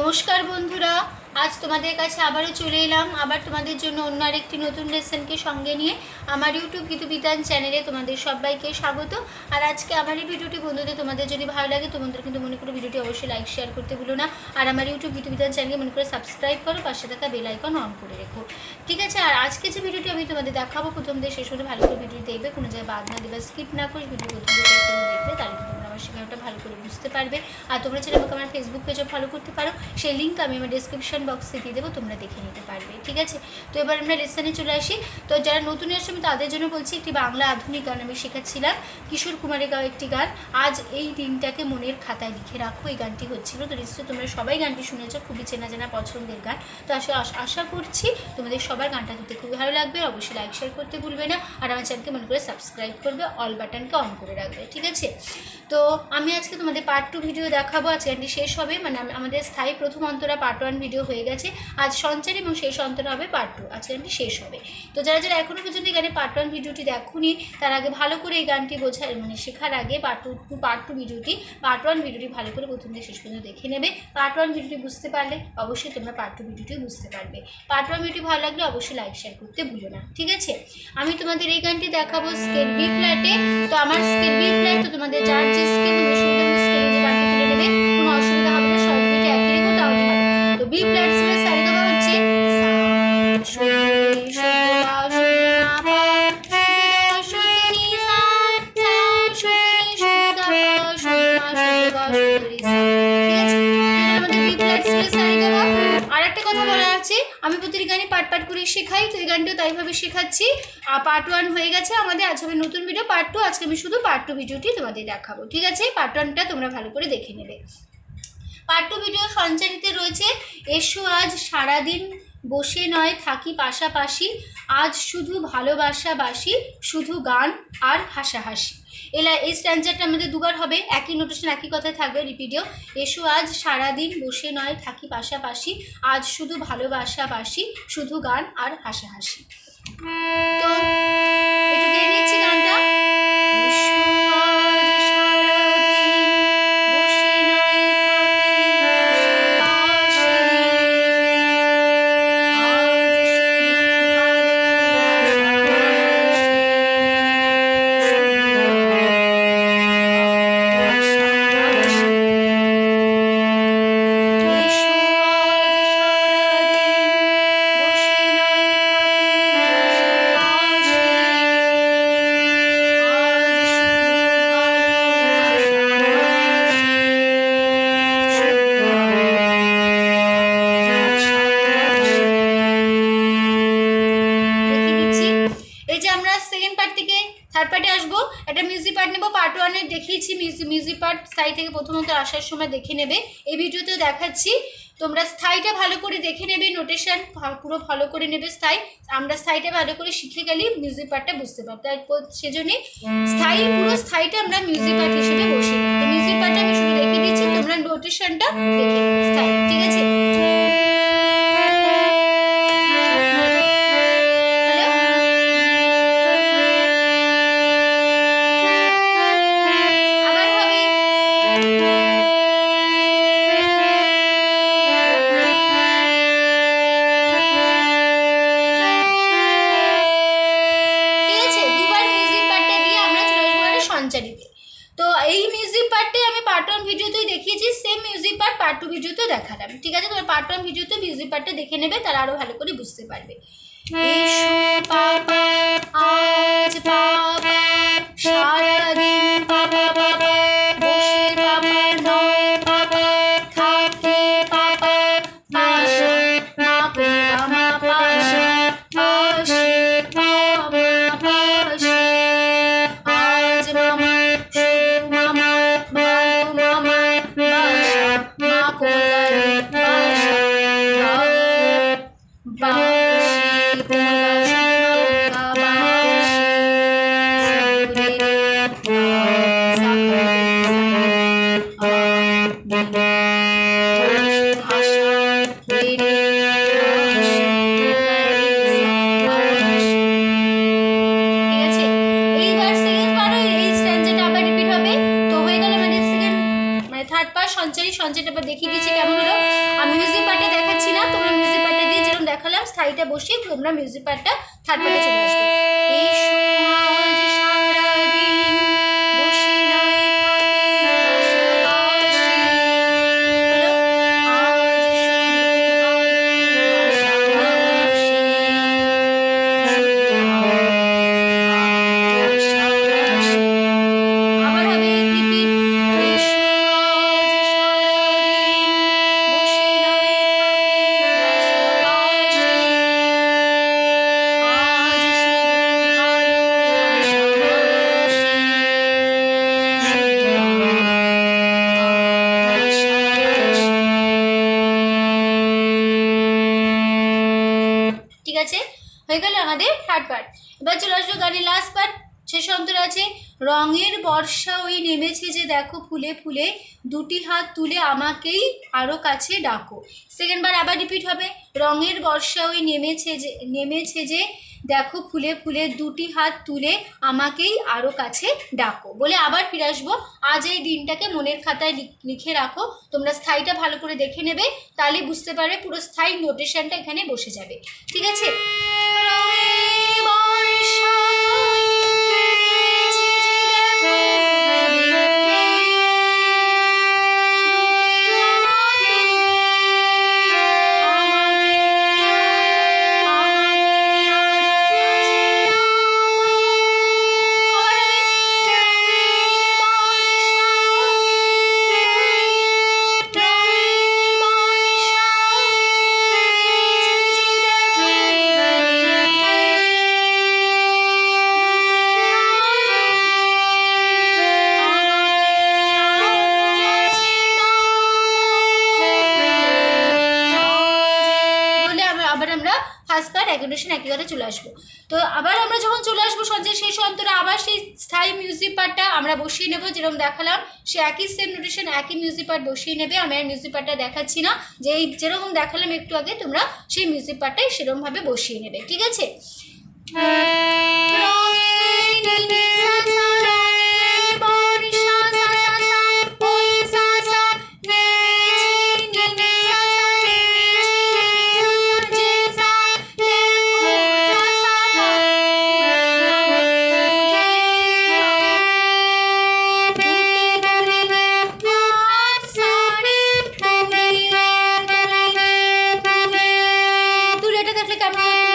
নমস্কার বন্ধুরা, আজ তোমাদের কাছে আবারও চলে এলাম। আবার তোমাদের জন্য অন্য আরেকটি নতুন লেসনকে সঙ্গে নিয়ে আমার ইউটিউব গীতবিতান চ্যানেলে তোমাদের সবাইকে স্বাগত। আর আজকে আমার এই ভিডিওটি বন্ধুদের তোমাদের যদি ভালো লাগে তোমাদের কিন্তু মনে করো ভিডিওটি অবশ্যই লাইক শেয়ার করতে ভুলো না। আর আমার ইউটিউব গীতবিতান চ্যানেলকে মনে করে সাবস্ক্রাইব করো, পাশে থাকা বেল আইকন অন করে রেখো। ঠিক আছে, আর আজকে যে ভিডিওটি আমি তোমাদের দেখাবো, প্রথম দিয়ে শেষ হলে ভালো করে ভিডিওটি দেখবে, কোনো জায়গায় বাদ না দেবে স্কিপ না করে ভিডিও প্রথম দেখবে, তাহলে আমার শেখানোটা ভালো করে বুঝতে পারবে। আর তোমরা চাইলে আমাকে আমার ফেসবুক পেজও ফলো করতে পারো। সেই লিঙ্ক আমি আমার ডিসক্রিপশন বক্সে দিয়ে দেবো, তোমরা দেখে নিতে পারবে, ঠিক আছে? তো এবার আমরা লেসনে চলে আসি। তো যারা নতুন এসছে, আমি তাদের জন্য বলছি, একটি বাংলা আধুনিক গান আমি শেখাচ্ছিলাম, কিশোর কুমারের গাওয়া একটি গান। আজ এই দিনটাকে মনের খাতায় লিখে রাখো, এই গানটি হচ্ছিল। তো নিশ্চয়ই তোমরা সবাই গানটি শুনেছো, খুবই চেনা জানা পছন্দের গান। তো আসলে আশ- করছি তোমাদের সবার গানটা করতে খুবই ভালো লাগবে। অবশ্যই লাইক শেয়ার করতে ভুলবে না। আর আমার চ্যানেলকে মনে করে সাবস্ক্রাইব করবে অল বাটনকে অন করে রাখবে, ঠিক আছে? তো আমি আজকে তোমাদের পার্ট টু ভিডিও দেখাবো, আজকে গানটি শেষ হবে মানে আমাদের স্থায়ী প্রথম অন্তরা পার্ট ওয়ান ভিডিও হয়ে গেছে। আজ সঞ্চার এবং শেষ অন্তরা হবে পার্ট টু আজকে গানটি শেষ হবে। তো যারা যারা এখনও পর্যন্ত এই গানের পার্ট ওয়ান ভিডিওটি দেখুনি, তার আগে ভালো করে এই গানটি বোঝা মানে শেখার আগে পার্ট টু পার্ট টু ভিডিওটি পার্ট ওয়ান ভিডিওটি ভালো করে প্রথম থেকে শেষ পর্যন্ত দেখে নেবে। পার্ট ওয়ান ভিডিওটি বুঝতে পারলে অবশ্যই তোমরা পার্ট টু ভিডিওটি বুঝতে পারবে। পার্ট ওয়ান ভিডিওটি ভালো লাগলে অবশ্যই লাইক শেয়ার করতে ভুলো না, ঠিক আছে? আমি তোমাদের এই গানটি দেখাবো স্কেল বি ফ্ল্যাটে তো আমার স্কেল বি ফ্ল্যাট তো তোমাদের যার একটা কথা বলার আছে। আমি প্রতিটি গানে পার্ট পার্ট করে শেখাই তো এই গানটিও তাইভাবে শেখাচ্ছি। আর পার্ট ওয়ান হয়ে গেছে, আমাদের আজ হবে নতুন ভিডিও পার্ট টু আজকে আমি শুধু পার্ট টু ভিডিওটি তোমাদের দেখাবো, ঠিক আছে? পার্ট ওয়ানটা তোমরা ভালো করে দেখে নেবে। পার্ট টু ভিডিও সঞ্চারিতে রয়েছে, এসো আজ সারাদিন বসে নয়, থাকি পাশাপাশি। আজ শুধু ভালোবাসাবাসি, শুধু গান আর হাসাহাসি। এলা, এই স্ট্যান্ডারটা আমাদের দুবার হবে। একই নোটেশন একই কথায় থাকবে রিপিডিও এসো আজ সারাদিন বসে নয়, থাকি পাশাপাশি। আজ শুধু ভালোবাসাবাসি, শুধু গান আর হাসাহাসি। তো, একটু গেয়ে নিচ্ছি গানটা। দেখিয়েছি মিউজিক পার্ট স্থায়ী থেকে প্রথমত আসার সময় দেখে নেবে। এই ভিডিওতেও দেখাচ্ছি। তোমরা স্থায়ীটা ভালো করে দেখে নেবে নোটেশন পুরো ফলো করে নেবে স্থায়ী। আমরা স্থায়ীটা ভালো করে শিখে গেলেই মিউজিক পার্টটা বুঝতে পারব। তাই প- সেজন্যই স্থায়ী পুরো স্থায়ীটা আমরা মিউজিক পার্ট হিসেবে বসে। তো মিউজিক পার্টটা আমি শুধু দেখিয়ে দিচ্ছি তোমরা নোটেশনটা দেখে স্থায়ী। ঠিক আছে? সঞ্চারিতে তো এই মিউজিক পার্টটাই আমি পার্ট ওয়ান ভিডিওতেই দেখিয়েছি same music part part two ভিডিওতেও দেখালাম। ঠিক আছে? তোমরা পার্ট ওয়ান ভিডিওতে মিউজিক পার্টটা দেখে নেবে তারা আরও ভালো করে বুঝতে পারবে। আজ সারাদিন থার্ড পার্ট সঞ্চারি, সঞ্চারটা আবার দেখিয়ে দিয়েছি কেমন হলো। আমি মিউজিক পার্টে দেখাচ্ছি না, তোমরা মিউজিক পার্টে দিয়ে যেরকম দেখালাম, স্থায়ীটা বসিয়ে তোমরা মিউজিক পার্টটা থার্ড পার্টে চলে আসবে। এই হয়ে গেল আমাদের থার্ড পার্ট এবার চলে আসব গানের লাস্ট পার্ট শেষ অন্তর আছে, রঙের বর্ষা ওই নেমেছে যে দেখো ফুলে ফুলে, দুটি হাত তুলে আমাকেই আরও কাছে ডাকো। সেকেন্ড বার আবার রিপিট হবে, রঙের বর্ষা ওই নেমেছে যে নেমেছে যে দেখো ফুলে ফুলে, দুটি হাত তুলে আমাকেই আরও কাছে ডাকো। বলে আবার ফিরে আসব। আজ এই দিনটাকে মনের খাতায় লিখে রাখো। তোমরা স্থায়ীটা ভালো করে দেখে নেবে, তাহলে বুঝতে পারবে পুরো স্থায়ী নোটেশনটা এখানে বসে যাবে। ঠিক আছে? রঙের অ্যাকোডেশন একই কথা চলে আসব। তো আবার আমরা যখন চলে আসব সঞ্জয় শেষ অন্তরে আবার সেই স্থায়ী মিউজিক পার্টটা আমরা বসিয়ে নেব যেরকম দেখালাম। সে একই সেম নোটেশন একই মিউজিক পার্ট বসিয়ে নেবে আমি আর মিউজিক পার্টটা দেখাচ্ছি না। যে এই যেরকম দেখালাম একটু আগে তোমরা সেই মিউজিক পার্টটাই সেরকমভাবে বসিয়ে নেবে ঠিক আছে? कमेंट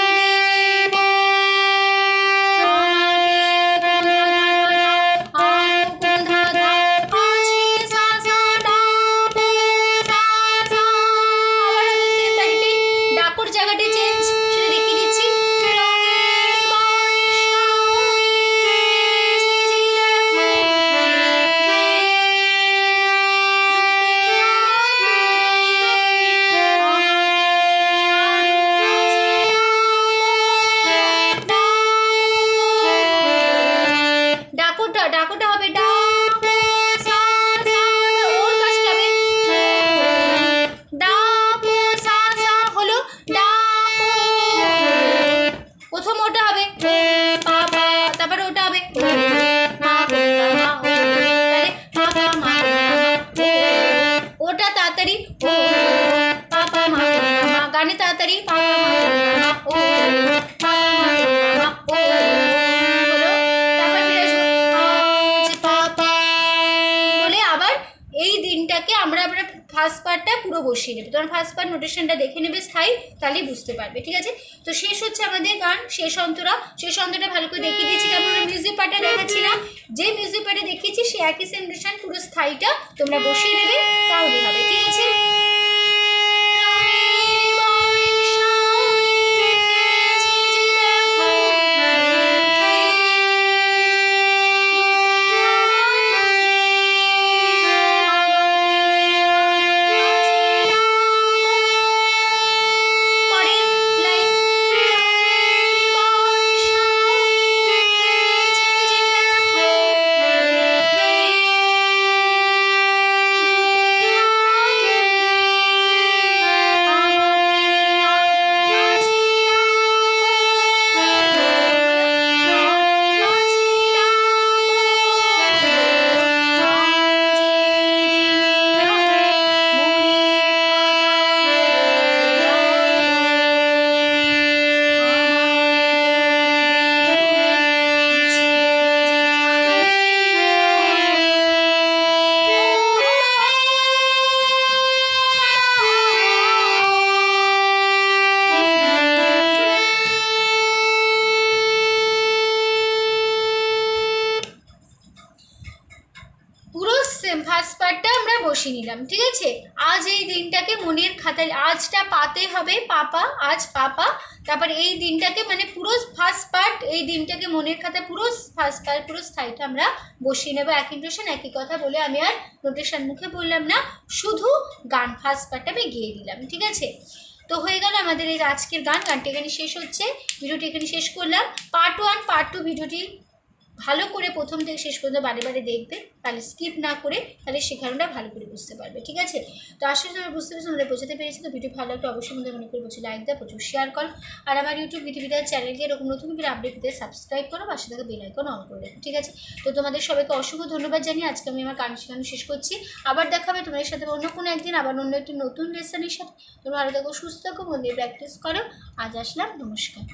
ফার্স্ট পার্টটা পুরো বসিয়ে নেবে। তোমার ফার্স্ট পার্ট নোটেশনটা দেখে নেবে স্থায়ী, তাহলেই বুঝতে পারবে, ঠিক আছে? তো শেষ হচ্ছে আমাদের গান, শেষ অন্তরা। শেষ অন্তরটা ভালো করে দেখিয়ে দিয়েছি, কারণ আমরা মিউজিক পার্টটা দেখাচ্ছি না। যে মিউজিক পার্টে দেখিয়েছি, সে একই সেম নোটেশন পুরো স্থায়ীটা তোমরা বসিয়ে নেবে, তাহলেই হবে। বসিয়ে নিলাম, ঠিক আছে? আজ এই দিনটাকে মনের খাতায়, আজটা পাতে হবে পাপা, আজ পাপা। তারপর এই দিনটাকে মানে পুরো ফার্স্ট পার্ট এই দিনটাকে মনের খাতায় পুরো ফার্স্ট পার্ট পুরো স্থায়ীটা আমরা বসিয়ে নেব। একই নোটেশন একই কথা বলে আমি আর নোটেশন মুখে বললাম না, শুধু গান ফার্স্ট পার্টটা আমি গিয়ে দিলাম, ঠিক আছে? তো হয়ে গেল আমাদের এই আজকের গান, গানটি এখানে শেষ হচ্ছে। ভিডিওটি এখানে শেষ করলাম। পার্ট ওয়ান পার্ট টু ভিডিওটি ভালো করে প্রথম থেকে শেষ পর্যন্ত বারে বারে দেখবে, তাহলে স্কিপ না করে তাহলে শেখানোটা ভালো করে বুঝতে পারবে, ঠিক আছে? তো আসলে তোমরা বুঝতে পেরেছ আমাদের বোঝাতে পেরেছি, তো ভিডিও ভালো লাগলে অবশ্যই আমাদের মনে করে বলছি লাইক দাও, প্রচুর শেয়ার করো। আর আমার ইউটিউব বিটিভিটার চ্যানেলকে এরকম নতুন করে আপডেট দিতে সাবস্ক্রাইব করো, পাশে থেকে বেল আইকন অন করে ঠিক আছে? তো তোমাদের সবাইকে অসংখ্য ধন্যবাদ জানিয়ে আজকে আমি আমার গান শেখানো শেষ করছি। আবার দেখাবে তোমাদের সাথে অন্য কোনো একদিন, আবার অন্য একটি নতুন লেসনের সাথে। তোমরা আরও দেখো সুস্থ থাকো, মন দিয়ে প্র্যাকটিস করো। আজ আসলাম, নমস্কার।